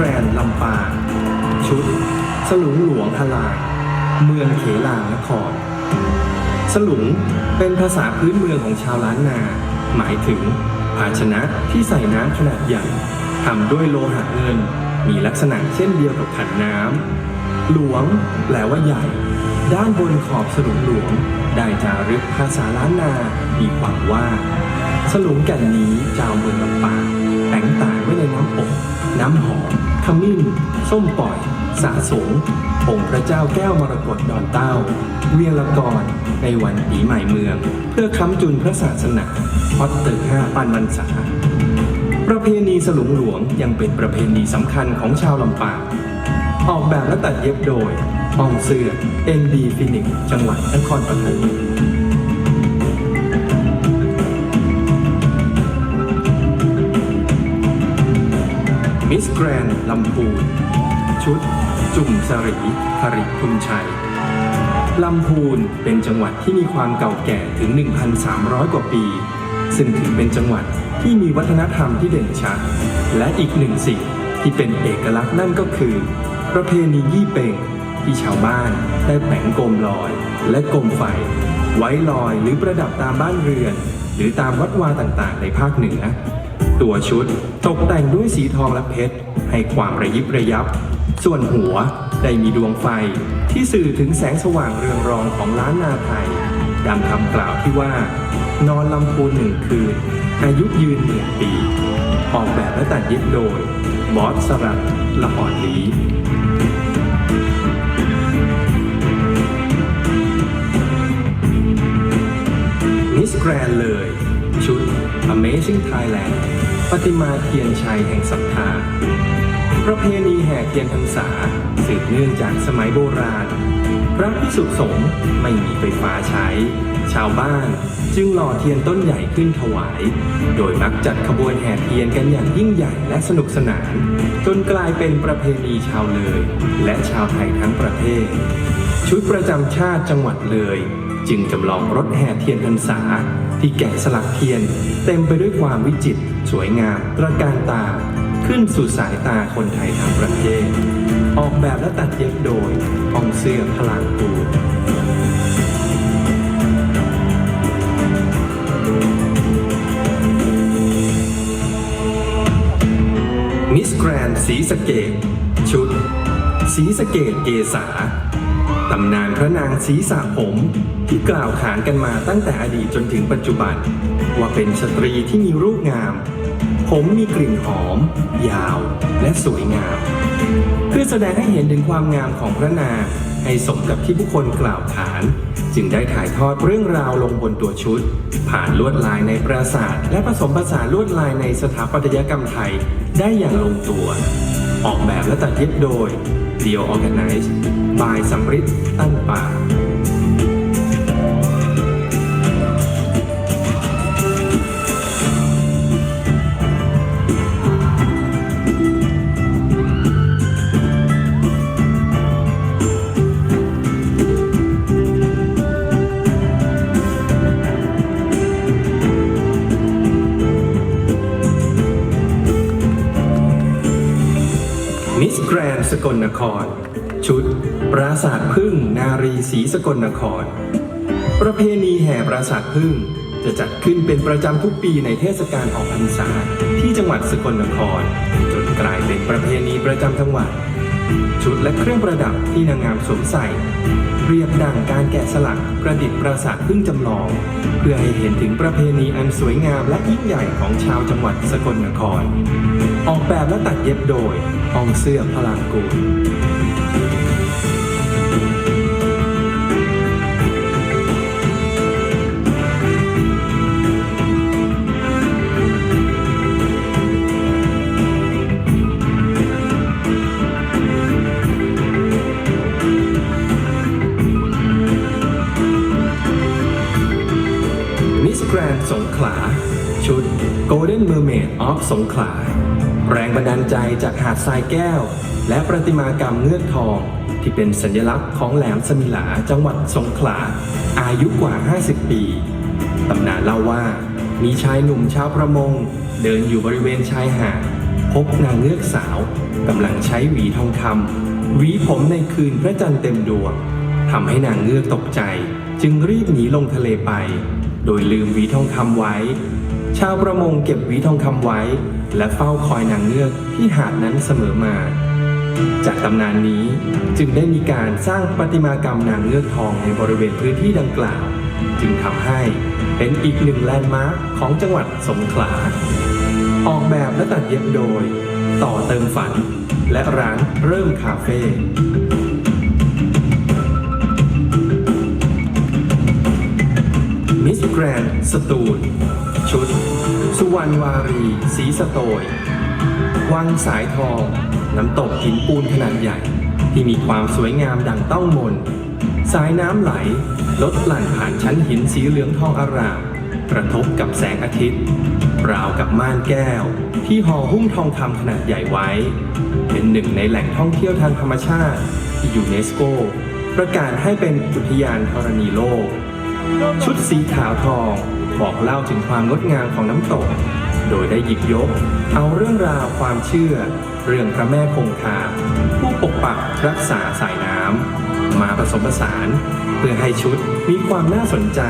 แกรนด์ลำปางชุด สลุงหลวงพลางเมืองเขลางนคร สลุงเป็นภาษาพื้นเมืองของชาวล้านนา หมายถึง ภาชนะที่ใส่น้ำขนาดใหญ่ทำด้วยโลหะเงิน มีลักษณะเช่นเดียวกับขันน้ำหลวงแปลว่าใหญ่ ด้านบนขอบสลุงหลวง ได้จารึกภาษาล้านนามีความว่า สลุงแก่นนี้ชาวเมืองลำปางแต่งต่างไว้ในน้ำอบน้ำหอม มิ้น ส้มปล่อยสาสงองค์พระเจ้าแก้วมรกตดอนเต้า เวียงละกร ในวันปีใหม่เมือง เพื่อค้ำจุนพระศาสนาพอดตึกห้าปันวันษาประเพณีสลุงหลวงยังเป็นประเพณีสำคัญของชาวลำปางออกแบบและตัดเย็บโดยปองเสือ ND ฟินิกจังหวัดนครปฐม มิสแกรนลำพูน ชุด จุ่มสรีหริคุณชัย ลำพูนเป็นจังหวัดที่มีความเก่าแก่ถึง 1,300 กว่าปี ซึ่งถือเป็นจังหวัดที่มีวัฒนธรรมที่เด่นชัด และอีกหนึ่งสิ่งที่เป็นเอกลักษณ์นั่นก็คือ ประเพณียี่เป่งที่ชาวบ้านได้แผงโกมลอย และโกมไฟ ไว้ลอยหรือประดับตามบ้านเรือน หรือตามวัดวาต่างๆ ในภาคเหนือ ตัวชุดตกแต่งด้วยสีทองและเพชร ให้ความระยิบระยับ ส่วนหัวได้มีดวงไฟที่สื่อถึงแสงสว่างเรืองรองของล้านนาไทย ดังคำกล่าวที่ว่า นอนลำพูนหนึ่งคืน อายุยืนหมื่นปี ออกแบบและตัดเย็บโดย บอสสรัตละอ่อนลีมิสแกรนเลย Amazing Thailand ปฏิมาเทียนชัยแห่งศรัทธา ประเพณีแห่เทียนพรรษาสืบเนื่องจากสมัยโบราณ พระพิสุสงฆ์ไม่มีไฟฟ้าใช้ ชาวบ้านจึงหล่อเทียนต้นใหญ่ขึ้นถวาย โดยมักจัดขบวนแห่เทียนกันอย่างยิ่งใหญ่และสนุกสนาน จนกลายเป็นประเพณีชาวเลย และชาวไทยทั้งประเทศ ชุดประจำชาติจังหวัดเลย จึงจำลองรถแห่เทียนพรรษา ที่แกะสลักเทียนเต็มไปด้วยความวิจิตรสวยงามตระการตา ขึ้นสู่สายตาคนไทยทั้งประเทศ ออกแบบและตัดเย็บโดยองเสื้อพลางปูนมิสแกรนสีสเกตชุด สีสเกตเกษา ตำนานพระนางศีสะผมที่กล่าวขานกันมาตั้งแต่อดีตจนถึงปัจจุบัน ว่าเป็นสตรีที่มีรูปงาม ผมมีกลิ่นหอม ยาวและสวยงาม เพื่อแสดงให้เห็นถึงความงามของพระนางให้สมกับที่ผู้คนกล่าวขาน จึงได้ถ่ายทอดเรื่องราวลงบนตัวชุด ผ่านลวดลายในปราสาท และผสมผสานลวดลายในสถาปัตยกรรมไทยได้อย่างลงตัว ออกแบบและตัดเย็บโดย Dio Organize by สัมฤทธิ์ตั้งป่า สกลนคร ชุด ปราสาทพึ่งนารีศรีสกลนคร ประเพณีแห่ปราสาทพึ่งจะจัดขึ้นเป็นประจำทุกปีในเทศกาลออกพรรษาที่จังหวัดสกลนคร จนกลายเป็นประเพณีประจำจังหวัด ชุดและเครื่องประดับที่นางงามสวมใส่เปรียบดังการแกะสลักประดิษฐ์ปราสาทพึ่งจำลอง เพื่อให้เห็นถึงประเพณีอันสวยงามและยิ่งใหญ่ของชาวจังหวัดสกลนคร ออกแบบและตัดเย็บโดยอองเสื้อพลางกูลมิสแกรนสงขลา ชุด Golden Mermaid of สงขลา แรงบันดาลใจจากหาดทรายแก้ว และประติมากรรมเงือกทอง ที่เป็นสัญลักษณ์ของแหลมสมิลาจังหวัดสงขลา อายุกว่า 50 ปี ตำนานเล่าว่า มีชายหนุ่มชาวประมง เดินอยู่บริเวณชายหาดพบนางเงือกสาวกำลังใช้หวีทองคำหวีผมในคืนพระจันทร์เต็มดวงทำให้นางเงือกตกใจ จึงรีบหนีลงทะเลไป โดยลืมหวีทองคำไว้ ชาวประมงเก็บหวีทองคำไว้ และเฝ้าคอยนางเงือกที่หาดนั้นเสมอมา จากตำนานนี้จึงได้มีการสร้างประติมากรรมนางเงือกทองในบริเวณพื้นที่ดังกล่าว จึงทำให้เป็นอีกหนึ่งแลนด์มาร์คของจังหวัดสงขลา ออกแบบและตัดเย็บโดย ต่อเติมฝัน และร้านเริ่มคาเฟ่มิสแกรนสตูลชุด สุวรรณวารีสีสโตย วังสายทอง น้ำตกหินปูนขนาดใหญ่ ที่มีความสวยงามดังต้องมน สายน้ำไหลลดหลั่นผ่านชั้นหินสีเหลืองทองอาราม กระทบกับแสงอาทิตย์ราวกับม่านแก้ว ที่ห่อหุ้มทองคำขนาดใหญ่ไว้ เป็นหนึ่งในแหล่งท่องเที่ยวทางธรรมชาติที่ยูเนสโก ประกาศให้เป็นอุทยานธรณีโลก ชุดสีขาวทอง บอกเล่าถึงความงดงามของน้ำตก โดยได้หยิบยก เอาเรื่องราวความเชื่อ เรื่องพระแม่คงคา ผู้ปกปักรักษาสายน้ำมาผสมผสาน เพื่อให้ชุดมีความน่าสนใจ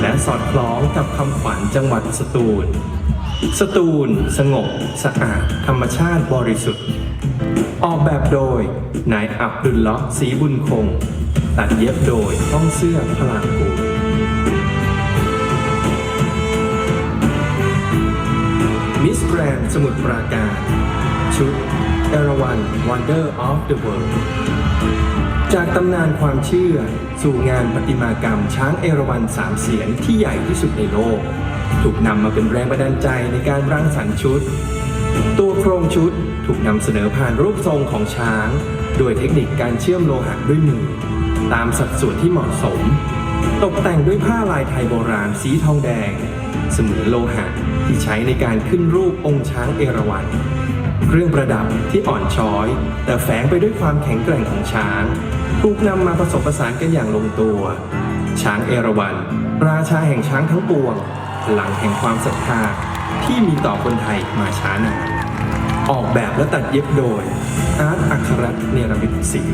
และสอดคล้องกับคำขวัญจังหวัดสตูล สตูล สงบ สะอาด ธรรมชาติบริสุทธิ์ ออกแบบโดยนายอับดุลเลาะห์ศรีบุญคง ตัดเย็บโดยห้องเสื้อพลางกู สมุทรปราการ ชุดเอราวัน Wonder of the World จากตำนานความเชื่อ สู่งานประติมากรรมช้างเอราวัณสามเสียนที่ใหญ่ที่สุดในโลก ถูกนำมาเป็นแรงบันดาลใจในการร่างสรรค์ชุด ตัวโครงชุดถูกนำเสนอผ่านรูปทรงของช้าง โดยเทคนิคการเชื่อมโลหะด้วยมือ ตามสัดส่วนที่เหมาะสม ตกแต่งด้วยผ้าลายไทยโบราณสีทองแดง เสมือนโลหะ ที่ใช้ในการขึ้นรูปองค์ช้างเอราวัณเครื่องประดับที่อ่อนช้อย แต่แฝงไปด้วยความแข็งแกร่งของช้างถูกนำมาผสมผสานกันอย่างลงตัว ช้างเอราวัณราชาแห่งช้างทั้งปวงพลังแห่งความศรัทธาที่มีต่อคนไทยมาช้านานออกแบบและตัดเย็บโดยอาร์ตอัครเนรมิตศิล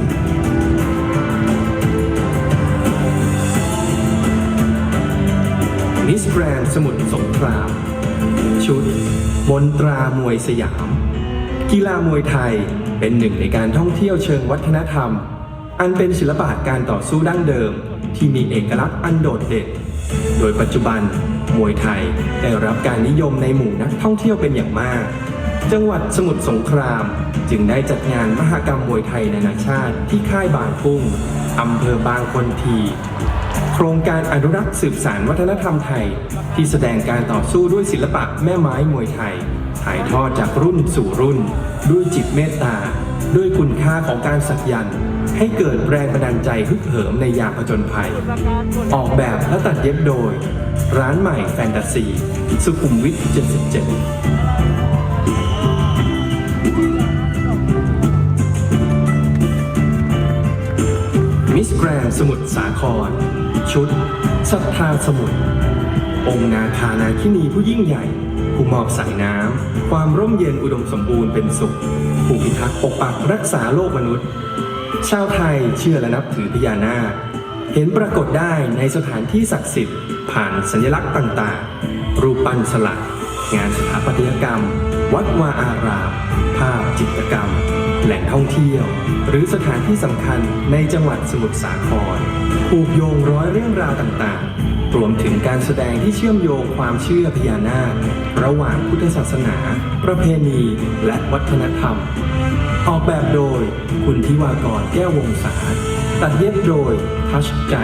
มิสแกรนสมุทรสงคราม ชุดมนตรามวยสยาม กีฬามวยไทยเป็นหนึ่งในการท่องเที่ยวเชิงวัฒนธรรม อันเป็นศิลปะการต่อสู้ดั้งเดิม ที่มีเอกลักษณ์อันโดดเด่น โดยปัจจุบัน มวยไทยได้รับการนิยมในหมู่นักท่องเที่ยวเป็นอย่างมาก จังหวัดสมุทรสงคราม จึงได้จัดงานมหกรรมมวยไทยนานาชาติที่ค่ายบางกุ้งอำเภอบางคนที โครงการอนุรักษ์สืบสานวัฒนธรรมไทย ที่แสดงการต่อสู้ด้วยศิลปะแม่ไม้มวยไทย ถ่ายทอดจากรุ่นสู่รุ่น ด้วยจิตเมตตา ด้วยคุณค่าของการสักยันต์ให้เกิดแรงบันดาลใจฮึกเหิมในยามผจญภัย ออกแบบและตัดเย็บโดย ร้านใหม่แฟนตาซีสุขุมวิท 77มิสแกรนสมุทรสาคร ชุดศรัทธาสมุทรองค์นาคานาคินีผู้ยิ่งใหญ่ ผู้มอบสายน้ำ ความร่มเย็นอุดมสมบูรณ์เป็นสุข ผู้พิทักษ์ปกปักรักษาโลกมนุษย์ ชาวไทยเชื่อและนับถือพญานาค เห็นปรากฏได้ในสถานที่ศักดิ์สิทธิ์ ผ่านสัญลักษณ์ต่างๆ รูปปั้นสลัก งานสถาปัตยกรรม วัดวาอาราม ภาพจิตรกรรม แหล่งท่องเที่ยว หรือสถานที่สำคัญในจังหวัดสมุทรสาครผูกโยงร้อยเรื่องราวต่างๆ รวมถึงการแสดงที่เชื่อมโยงความเชื่อพญานาค ระหว่างพุทธศาสนา ประเพณี และวัฒนธรรม ออกแบบโดยคุณทิวากรแก้ววงศาตัดเย็บโดยทัชใจ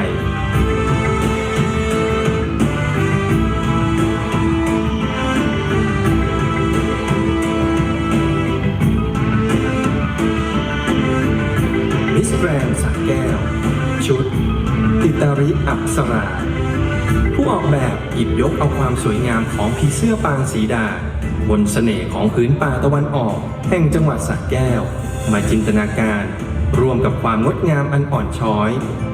แรนสาแก้ว ชุด ติตาริอัปสรา ผู้ออกแบบหยิบยกเอาความสวยงามของผีเสื้อปางสีดา บนเสน่ห์ของพื้นป่าตะวันออก แห่งจังหวัดสระแก้ว มาจินตนาการ รวมกับความงดงามอันอ่อนช้อย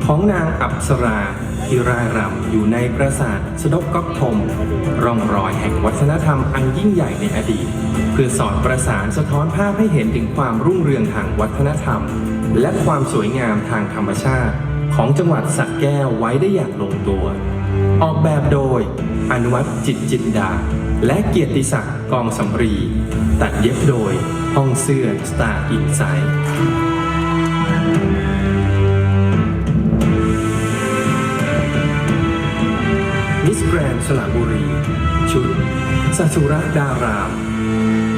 ของนางอัปสรา ที่ร่ายรำอยู่ในปราสาทสดกก๊อกทมร่องรอยแห่งวัฒนธรรมอันยิ่งใหญ่ในอดีต เพื่อสอนประสานสะท้อนภาพให้เห็นถึงความรุ่งเรืองทางวัฒนธรรม และความสวยงามทางธรรมชาติ ของจังหวัดสระแก้วไว้ได้อย่างลงตัว ออกแบบโดยอนุวัตจิตจิตดา และเกียรติศักดิ์กองสำรี ตัดเย็บโดยห้องเสื้อสตาร์อินไซด์ แกรนสระบุรี ชุดสัสุระดาราม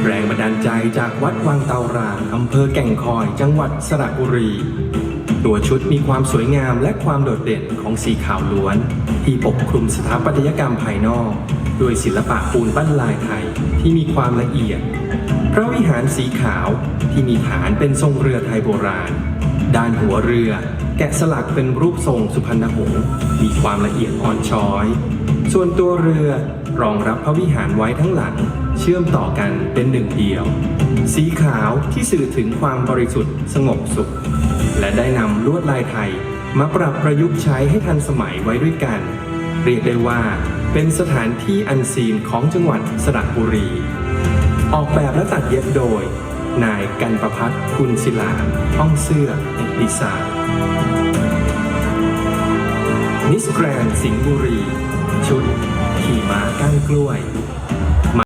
แรงบันดาลใจจากวัดวังเตารางอำเภอแก่งคอยจังหวัดสระบุรี ตัวชุดมีความสวยงามและความโดดเด่นของสีขาวล้วน ที่ปกคลุมสถาปัตยกรรมภายนอกด้วยศิลปะปูนปั้นลายไทยที่มีความละเอียด พระวิหารสีขาวที่มีฐานเป็นทรงเรือไทยโบราณ ด้านหัวเรือแกะสลักเป็นรูปทรงสุพรรณหงษ์มีความละเอียดอ่อนช้อย ส่วนตัวเรือรองรับพระวิหารไว้ทั้งหลัง เชื่อมต่อกันเป็นหนึ่งเดียว สีขาวที่สื่อถึงความบริสุทธิ์สงบสุข และได้นำลวดลายไทยมาปรับประยุกต์ใช้ให้ทันสมัยไว้ด้วยกัน เรียกได้ว่าเป็นสถานที่อันซีนของจังหวัดสระบุรี ออกแบบและตัดเย็บโดย นายกันประพัฒน์คุณศิลาห้องเสื้อดีไซน์มิสแกรนสิงห์บุรี ชุดขี่ม้าก้านกล้วย